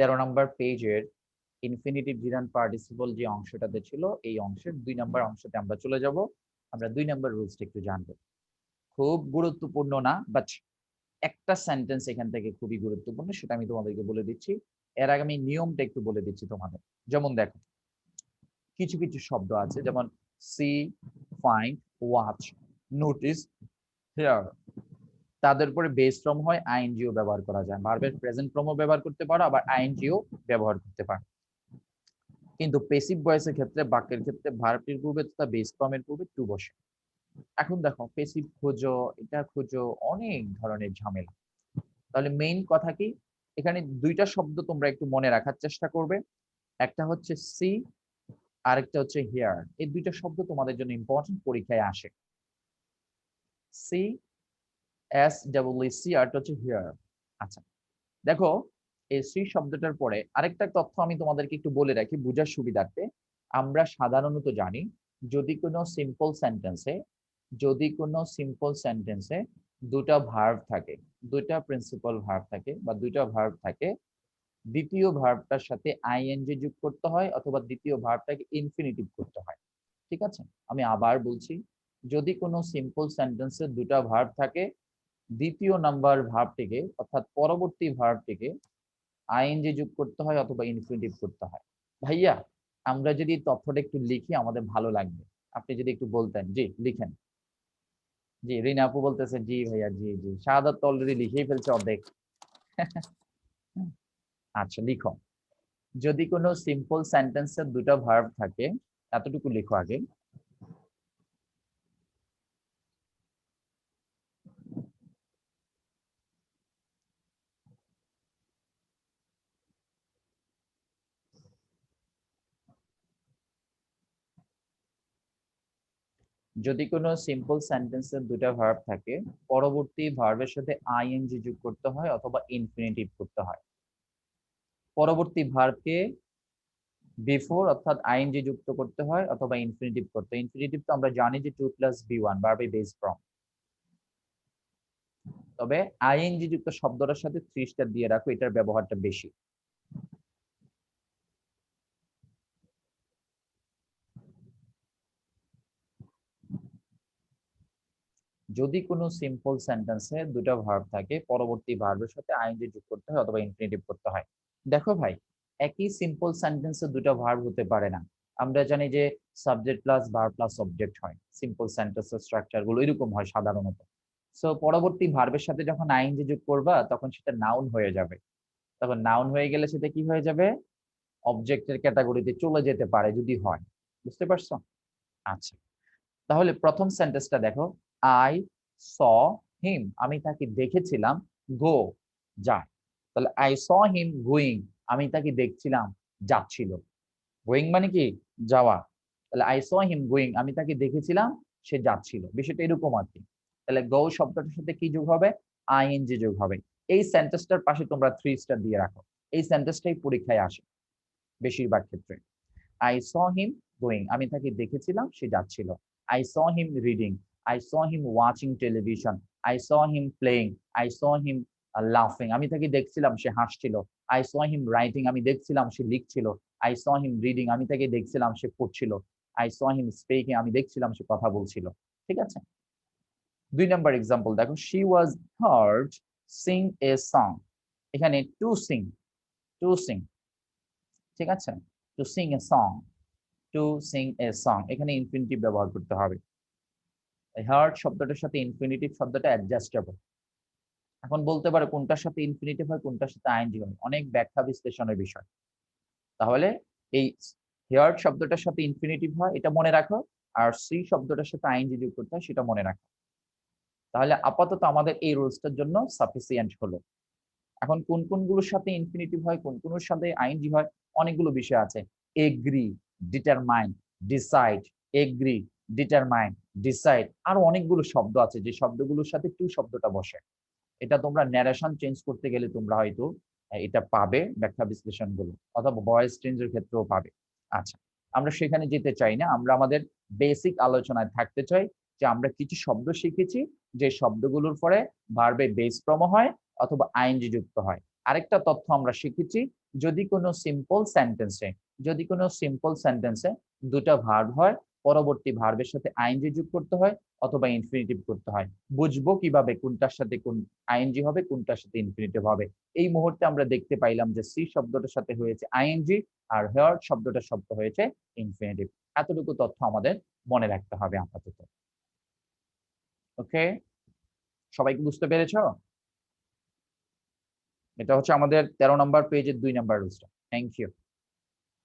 তেরো নম্বর পেজের infinitive gerund participle যে অংশটাতে ছিল, এই অংশের দুই নম্বর অংশতে আমরা চলে যাব। আমরা দুই নম্বর রুলসটা একটু জানব। খুব গুরুত্বপূর্ণ না বাট একটা সেন্টেন্স এখান থেকে খুবই গুরুত্বপূর্ণ, সেটা আমি তোমাদেরকে বলে দিচ্ছি। এর আগে আমি নিয়মটা একটু বলে দিচ্ছি তোমাদের। যেমন দেখো, কিছু কিছু শব্দ আছে, যেমন see find watch notice hear তাদের উপরে বেস ফর্ম হয় আইএনজিও ব্যবহার করা যায়। ভার্বের প্রেজেন্ট ফর্মও ব্যবহার করতে পারো, আবার আইএনজিও ব্যবহার করতে পারো। কিন্তু পেসিভ ভয়েসের ক্ষেত্রে, বাক্যের ক্ষেত্রে ভার্বটির পূর্বে তথা বেস ফর্মের পূর্বে টু বসে। এখন দেখো পেসিভ খোঁজো, এটা খোঁজো, অনেক ধরনের ঝামেলা। তাহলে মেইন কথা কি? এখানে দুইটা শব্দ তোমরা একটু মনে রাখার চেষ্টা করবে। একটা হচ্ছে সি আরেকটা হচ্ছে হেয়ার এই দুইটা শব্দ তোমাদের জন্য ইম্পর্টেন্ট পরীক্ষায় আসে। সি এস ডাবল সি আরটা হচ্ছে হিয়ার আচ্ছা দেখো, এই সি শব্দটার পরে আরেকটা তথ্য আমি তোমাদেরকে একটু বলে রাখি বুঝার সুবিধার্থে। আমরা সাধারণত জানি যদি কোনো সিম্পল সেন্টেন্সে যদি কোনো সিম্পল সেন্টেন্সে দুটা ভার্ব থাকে দুইটা প্রিন্সিপাল ভার্ব থাকে বা দুইটা ভার্ব থাকে, দ্বিতীয় ভার্বটার সাথে আইএনজি যোগ করতে হয় অথবা দ্বিতীয় ভার্বটাকে ইনফিনিটিভ করতে হয়। ঠিক আছে? আমি আবার বলছি, যদি কোনো সিম্পল সেন্টেন্সে দুটা ভার্ব থাকে দ্বিতীয় নাম্বার ভার্বটিকে অর্থাৎ পরবর্তী ভার্বটিকে আইএনজি যোগ করতে হয় অথবা ইনফিনিটিভ করতে হয়। ভাইয়া, আমরা যদি তথ্যটা একটু লিখি, আমাদের ভালো লাগবে। আপনি যদি একটু বলতেন। জি, লিখেন। জি, রিনা আপু বলতেছে, জি ভাইয়া, জি জি। শাহাদাত তো অলরেডি লিখেই ফেলছে অর্ধেক। আচ্ছা লিখো। যদি কোনো সিম্পল সেন্টেন্সের দুটো ভার্ব থাকে, এতটুকু লিখো আগে। যদি কোনো সিম্পল সেন্টেন্সের দুটা ভার্ব থাকে, পরবর্তী ভার্বের সাথে আইএনজি যোগ করতে হয় অথবা ইনফিনিটিভ করতে হয়। পরবর্তী ভার্বকে বিফোর অর্থাৎ আইএনজি যুক্ত করতে হয় অথবা ইনফিনিটিভ করতে ইনফিনিটিভ তো আমরা জানি যে টু প্লাস বি ওয়ান ভার্বে বেস ফ্রম তবে আইএনজি যুক্ত শব্দটার সাথে থ্রি স্টার দিয়ে রাখো, এটার ব্যবহারটা বেশি। যদি কোনো সিম্পল সেন্টেন্সে দুটো ভার্ব থাকে, পরবর্তী ভার্বের সাথে আইএনজি যোগ করতে হয় অথবা ইনফিনিটিভ করতে হয়। দেখো ভাই, একই সিম্পল সেন্টেন্সে দুটো ভার্ব হতে পারে না। আমরা জানি যে subject plus verb plus object হয়। সিম্পল সেন্টেন্সের স্ট্রাকচারগুলো এরকম হয় সাধারণত। সো পরবর্তী ভার্বের সাথে যখন আইএনজি যোগ করবা, তখন সেটা নাউন হয়ে যাবে। তখন নাউন হয়ে গেলে সেটা কি হয়ে যাবে? অবজেক্টের ক্যাটাগরিতে চলে যেতে পারে যদি হয়। বুঝতে পারছ? আচ্ছা। তাহলে প্রথম সেন্টেন্সটা দেখো। আই স হিম আমি তাকে দেখেছিলাম গো যায় তাহলে আই স হিম গোয়িং আমি তাকে দেখছিলাম যাচ্ছিল। গোয়িং মানে কি? যাওয়া। তাহলে আই স হিম গোয়িং আমি তাকে দেখেছিলাম, সে যাচ্ছিল। বিষয়টা এরকম আর কি। তাহলে গো শব্দটার সাথে কি যোগ হবে? আইএনজি যোগ হবে। এই সেন্টেন্সটার পাশে তোমরা থ্রি স্টার দিয়ে রাখো। এই সেন্টেন্সটাই পরীক্ষায় আসে বেশিরভাগ ক্ষেত্রে। আই স হিম গোয়িং আমি তাকে দেখেছিলাম, সে যাচ্ছিল। I saw him reading I saw him watching television. I saw him playing. I saw him uh, laughing. আমি তাকে দেখছিলাম সে হাসছিল I saw him writing. আমি দেখছিলাম সে লিখছিল I saw him reading. আমি তাকে দেখছিলাম সে পড়ছিল I saw him speaking. আমি দেখছিলাম সে কথা বলছিল ঠিক আছে দুই নাম্বার এক্সাম্পল দেখো she was heard sing a song এখানে to sing to sing ঠিক আছে to sing a song to sing a song এখানে ইনফিনিটিভ ব্যবহার করতে হবে হার্ড শব্দটার সাথে ইনফিনিটিভ শব্দটা অ্যাডজাস্টেবল এখন বলতে পারে কোনটার সাথে ইনফিনিটিভ হয়, কোনটার সাথে আইএনজি হয়, অনেক ব্যাখ্যা বিশ্লেষণের বিষয়। তাহলে এই হেয়ার্ড শব্দটার সাথে ইনফিনিটিভ হয়, এটা মনে রাখো, আর সি শব্দটার সাথে আইএনজি যোগ করতে হয়, সেটা মনে রাখো। তাহলে আপাতত আমাদের এই রুলসটার জন্য সাফিসিয়েন্ট হলো। এখন কোন কোনগুলোর সাথে ইনফিনিটিভ হয়, কোন কোনগুলোর সাথে আইএনজি হয়, অনেকগুলো বিষয় আছে। Agree determine decide agree determine decide আরও অনেকগুলো শব্দ আছে, যে শব্দগুলোর সাথে টু শব্দটা বসে। এটা তোমরা ন্যারেশন চেঞ্জ করতে গেলে তোমরা হয়তো এটা পাবে ব্যাখ্যা বিশ্লেষণগুলো অথবা ভয়েস চেঞ্জের ক্ষেত্রেও পাবে। আচ্ছা আমরা সেখানে যেতে চাই না, আমরা আমাদের বেসিক আলোচনায় থাকতে চাই যে আমরা কিছু শব্দ শিখেছি, যে শব্দগুলোর পরে ভার্বে বেস ক্রম হয় অথবা আইনজি যুক্ত হয়। আরেকটা তথ্য আমরা শিখেছি, যদি কোনো সিম্পল সেন্টেন্সে যদি কোনো সিম্পল সেন্টেন্সে দুটো ভার্ব হয় পরবর্তী ভার্বের সাথে আইএনজি যোগ করতে হয় অথবা ইনফিনিটিভ করতে হয়। বুঝব কীভাবে কোনটার সাথে কোন আইএনজি হবে, কোনটার সাথে ইনফিনিটিভ হবে। এই মুহূর্তে আমরা দেখতে পাইলাম যে সি শব্দটার সাথে হয়েছে আইএনজি আর হেয়ার শব্দটার শব্দ হয়েছে ইনফিনিটিভ এতটুকু তথ্য আমাদের মনে রাখতে হবে আপাতত। ওকে সবাই কি বুঝতে পেরেছ? এটা হচ্ছে আমাদের তেরো নম্বর পেজের দুই নম্বর রুলসটা থ্যাংক ইউ